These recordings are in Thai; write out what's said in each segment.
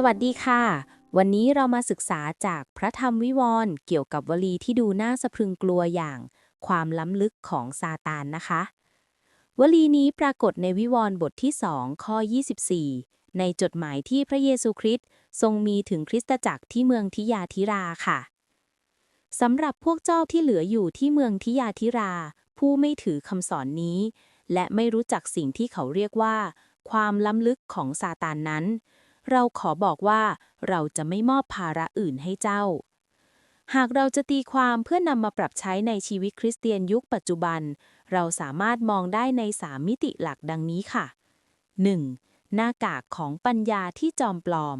สวัสดีค่ะ วันนี้เรามาศึกษาจากพระธรรมวิวรณ์เกี่ยวกับวลีที่ดูน่าสะพรึงกลัวอย่าง ความล้ำลึกของซาตานนะคะ วลีนี้ปรากฏในวิวรณ์บทที่2ข้อ 24 ในจดหมายที่พระเยซูคริสต์ทรงมีถึงคริสตจักรที่เมืองทิยาธิราค่ะสำหรับพวกเจ้าที่เหลืออยู่ที่เมืองทิยาธิรา ผู้ไม่ถือคำสอนนี้ และไม่รู้จักสิ่งที่เขาเรียกว่า ความล้ำลึกของซาตานนั้น เราขอบอกว่าเราจะไม่มอบภาระอื่นให้เจ้า หากเราจะตีความเพื่อนำมาปรับใช้ในชีวิตคริสเตียนยุคปัจจุบัน เราสามารถมองได้ในสามมิติหลักดังนี้ค่ะ 1. หน้ากากของปัญญาที่จอมปลอม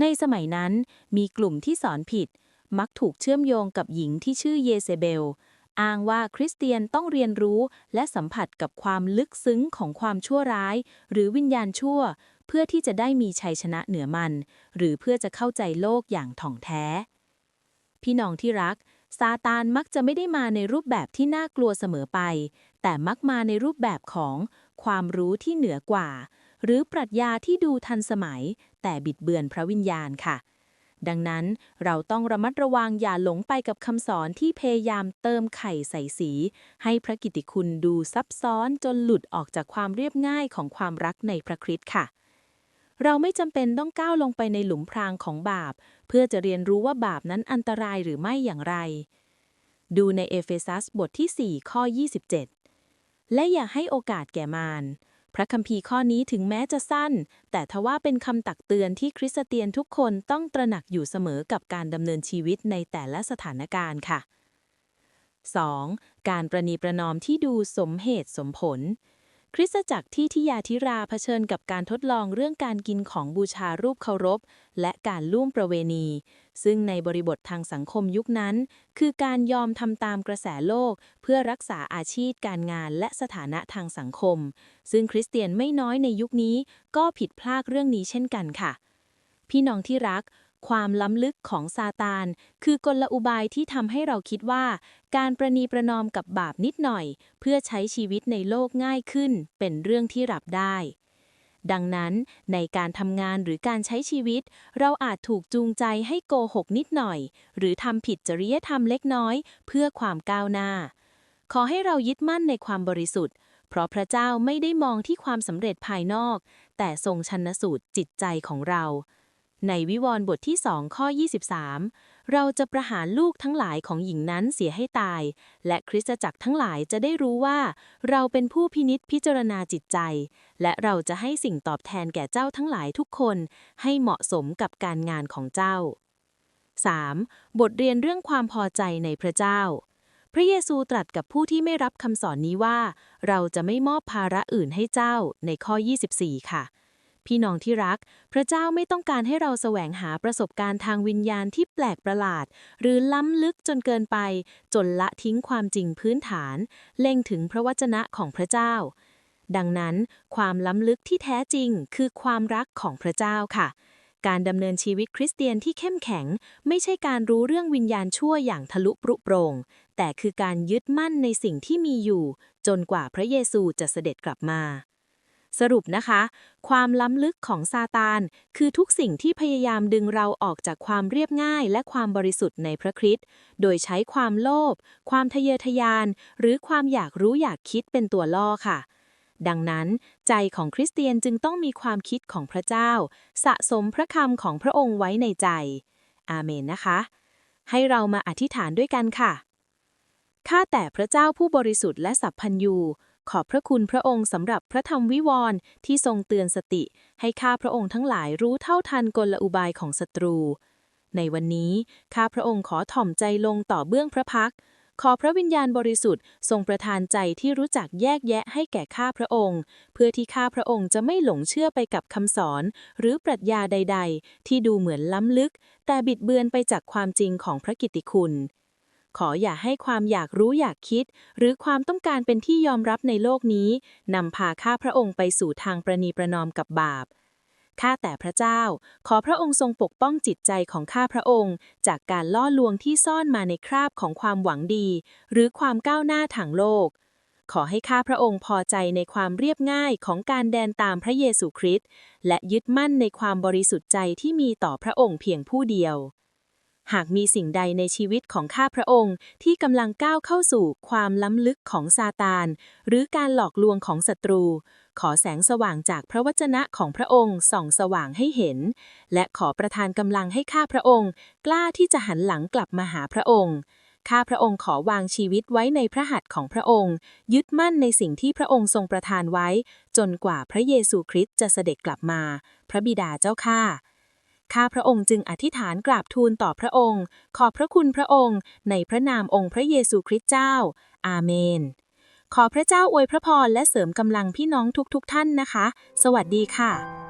ในสมัยนั้นมีกลุ่มที่สอนผิด มักถูกเชื่อมโยงกับหญิงที่ชื่อเยเซเบลอ้างว่าคริสเตียนต้องเรียนรู้และสัมผัสกับความลึกซึ้งของความชั่วร้าย หรือวิญญาณชั่ว เพื่อที่จะได้มีชัยชนะเหนือมัน หรือเพื่อจะเข้าใจโลกอย่างถ่องแท้ พี่น้องที่รัก ซาตานมักจะไม่ได้มาในรูปแบบที่น่ากลัวเสมอไป แต่มักมาในรูปแบบของความรู้ที่เหนือกว่า หรือปรัชญาที่ดูทันสมัย แต่บิดเบือนพระวิญญาณค่ะดังนั้นเราต้องระมัดระวังอย่าหลงไปกับคำสอนที่พยายามเติมไข่ใส่สี ให้พระกิตติคุณดูซับซ้อนจนหลุดออกจากความเรียบง่ายของความรักในพระคริสต์ค่ะ เราไม่จำเป็นต้องก้าวลงไปในหลุมพรางของบาป เพื่อจะเรียนรู้ว่าบาปนั้นอันตรายหรือไม่อย่างไร ดูในเอเฟซัสบทที่ 4 ข้อ 27 และอย่าให้โอกาสแก่มารพระคัมภีร์ข้อนี้ถึงแม้จะสั้น แต่ทว่าเป็นคำตักเตือนที่คริสเตียนทุกคนต้องตระหนักอยู่เสมอกับการดำเนินชีวิตในแต่ละสถานการณ์ค่ะ 2. การประนีประนอมที่ดูสมเหตุสมผล คริสตจักรที่ทิยาธิราเผชิญกับการทดลองเรื่องการกินของบูชารูปเคารพ และการล่วงประเวณี ซึ่งในบริบททางสังคมยุคนั้น คือการยอมทำตามกระแสโลก เพื่อรักษาอาชีพการงานและสถานะทางสังคม ซึ่งคริสเตียนไม่น้อยในยุคนี้ก็ผิดพลาดเรื่องนี้เช่นกันค่ะ พี่น้องที่รัก ความล้ำลึกของซาตาน คือกลอุบายที่ทำให้เราคิดว่า การประนีประนอมกับบาปนิดหน่อย เพื่อใช้ชีวิตในโลกง่ายขึ้น เป็นเรื่องที่รับได้ ดังนั้นในการทำงานหรือการใช้ชีวิต เราอาจถูกจูงใจให้โกหกนิดหน่อย หรือทำผิดจริยธรรมเล็กน้อย เพื่อความก้าวหน้า ขอให้เรายึดมั่นในความบริสุทธิ์เพราะพระเจ้าไม่ได้มองที่ความสำเร็จภายนอก แต่ทรงชันสูตรจิตใจของเรา ในวิวรณ์บทที่2ข้อ 23 เราจะประหารลูกทั้งหลายของหญิงนั้นเสียให้ตาย และคริสตจักรทั้งหลายจะได้รู้ว่า เราเป็นผู้พินิษพิจารณาจิตใจ และเราจะให้สิ่งตอบแทนแก่เจ้าทั้งหลายทุกคน ให้เหมาะสมกับการงานของเจ้า 3. บทเรียนเรื่องความพอใจในพระเจ้า พระเยซูตรัสกับผู้ที่ไม่รับคำสอนนี้ว่า เราจะไม่มอบภาระอื่นให้เจ้าในข้อ 24 ค่ะ พี่น้องที่รัก พระเจ้าไม่ต้องการให้เราแสวงหาประสบการณ์ทางวิญญาณที่แปลกประหลาด หรือล้ำลึกจนเกินไป จนละทิ้งความจริงพื้นฐาน เล็งถึงพระวจนะของพระเจ้า ดังนั้น ความล้ำลึกที่แท้จริงคือความรักของพระเจ้าค่ะการดำเนินชีวิตคริสเตียนที่เข้มแข็ง ไม่ใช่การรู้เรื่องวิญญาณชั่วอย่างทะลุปรุโปรง แต่คือการยึดมั่นในสิ่งที่มีอยู่ จนกว่าพระเยซูจะเสด็จกลับมา สรุปนะคะ ความล้ำลึกของซาตาน คือทุกสิ่งที่พยายามดึงเราออกจากความเรียบง่ายและความบริสุทธิ์ในพระคริสต์โดยใช้ความโลภความทะเยอทะยาน หรือความอยากรู้อยากคิดเป็นตัวล่อค่ะ ดังนั้น ใจของคริสเตียนจึงต้องมีความคิดของพระเจ้า สะสมพระคำของพระองค์ไว้ในใจ อาเมนนะคะ ให้เรามาอธิษฐานด้วยกันค่ะข้าแต่พระเจ้าผู้บริสุทธิ์และสัพพัญญู ขอบพระคุณพระองค์สำหรับพระธรรมวิวรณ์ที่ทรงเตือนสติ ให้ข้าพระองค์ทั้งหลายรู้เท่าทันกลอุบายของศัตรู ในวันนี้ข้าพระองค์ขอถ่อมใจลงต่อเบื้องพระพัก ขอพระวิญญาณบริสุทธิ์ทรงประทานใจที่รู้จักแยกแยะให้แก่ข้าพระองค์ เพื่อที่ข้าพระองค์จะไม่หลงเชื่อไปกับคำสอน หรือปรัชญาใด ๆ ที่ดูเหมือนล้ำลึก แต่บิดเบือนไปจากความจริงของพระกิตติคุณ ขออย่าให้ความอยากรู้อยากคิด หรือความต้องการเป็นที่ยอมรับในโลกนี้นำพาข้าพระองค์ไปสู่ทางประนีประนอมกับบาปข้าแต่พระเจ้า ขอพระองค์ทรงปกป้องจิตใจของข้าพระองค์ จากการล่อลวงที่ซ่อนมาในคราบของความหวังดี หรือความก้าวหน้าทางโลก ขอให้ข้าพระองค์พอใจในความเรียบง่ายของการแดนตามพระเยซูคริสต์และยึดมั่นในความบริสุทธิ์ใจที่มีต่อพระองค์เพียงผู้เดียว หากมีสิ่งใดในชีวิตของข้าพระองค์ ที่กำลังก้าวเข้าสู่ความล้ำลึกของซาตาน หรือการหลอกลวงของศัตรู ขอแสงสว่างจากพระวจนะของพระองค์ส่องสว่างให้เห็น และขอประทานกำลังให้ข้าพระองค์ กล้าที่จะหันหลังกลับมาหาพระองค์ข้าพระองค์ขอวางชีวิตไว้ในพระหัตถ์ของพระองค์ ยึดมั่นในสิ่งที่พระองค์ทรงประทานไว้ จนกว่าพระเยซูคริสต์จะเสด็จกลับมา พระบิดาเจ้าข้า ข้าพระองค์จึงอธิษฐานกราบทูลต่อพระองค์ ขอบพระคุณพระองค์ ในพระนามองค์พระเยซูคริสต์เจ้า อาเมน ขอพระเจ้าอวยพระพรและเสริมกำลังพี่น้องทุกๆทท่านนะคะ สวัสดีค่ะ